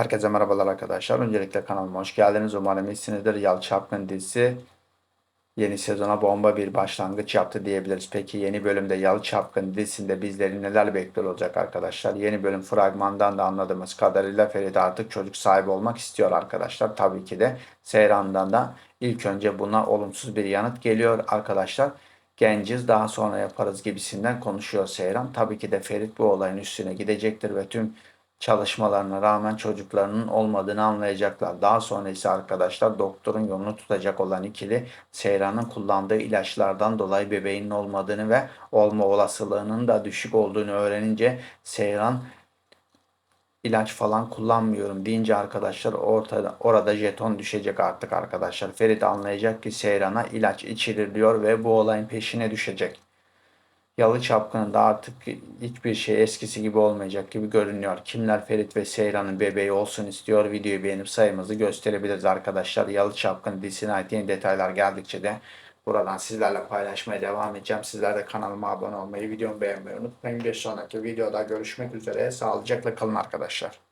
Herkese merhabalar arkadaşlar. Öncelikle kanalıma hoş geldiniz. Umarım iyisinizdir. Yalı Çapkın dizisi yeni sezona bomba bir başlangıç yaptı diyebiliriz. Peki yeni bölümde Yalı Çapkın dizisinde bizleri neler bekliyor olacak arkadaşlar? Yeni bölüm fragmandan da anladığımız kadarıyla Ferit artık çocuk sahibi olmak istiyor arkadaşlar. Tabii ki de Seyran'dan da ilk önce buna olumsuz bir yanıt geliyor arkadaşlar. Genciz daha sonra yaparız gibisinden konuşuyor Seyran. Tabii ki de Ferit bu olayın üstüne gidecektir ve tüm çalışmalarına rağmen çocuklarının olmadığını anlayacaklar. Daha sonra ise arkadaşlar doktorun yolunu tutacak olan ikili Seyran'ın kullandığı ilaçlardan dolayı bebeğinin olmadığını ve olma olasılığının da düşük olduğunu öğrenince Seyran ilaç falan kullanmıyorum deyince arkadaşlar ortada orada jeton düşecek artık arkadaşlar. Ferit anlayacak ki Seyran'a ilaç içiriliyor ve bu olayın peşine düşecek. Yalı Çapkın'ın da artık hiçbir şey eskisi gibi olmayacak gibi görünüyor. Kimler Ferit ve Seyran'ın bebeği olsun istiyor videoyu beğenip sayımızı gösterebiliriz arkadaşlar. Yalı Çapkın dizisine ait yeni detaylar geldikçe de buradan sizlerle paylaşmaya devam edeceğim. Sizler de kanalıma abone olmayı, videomu beğenmeyi unutmayın. Bir sonraki videoda görüşmek üzere. Sağlıcakla kalın arkadaşlar.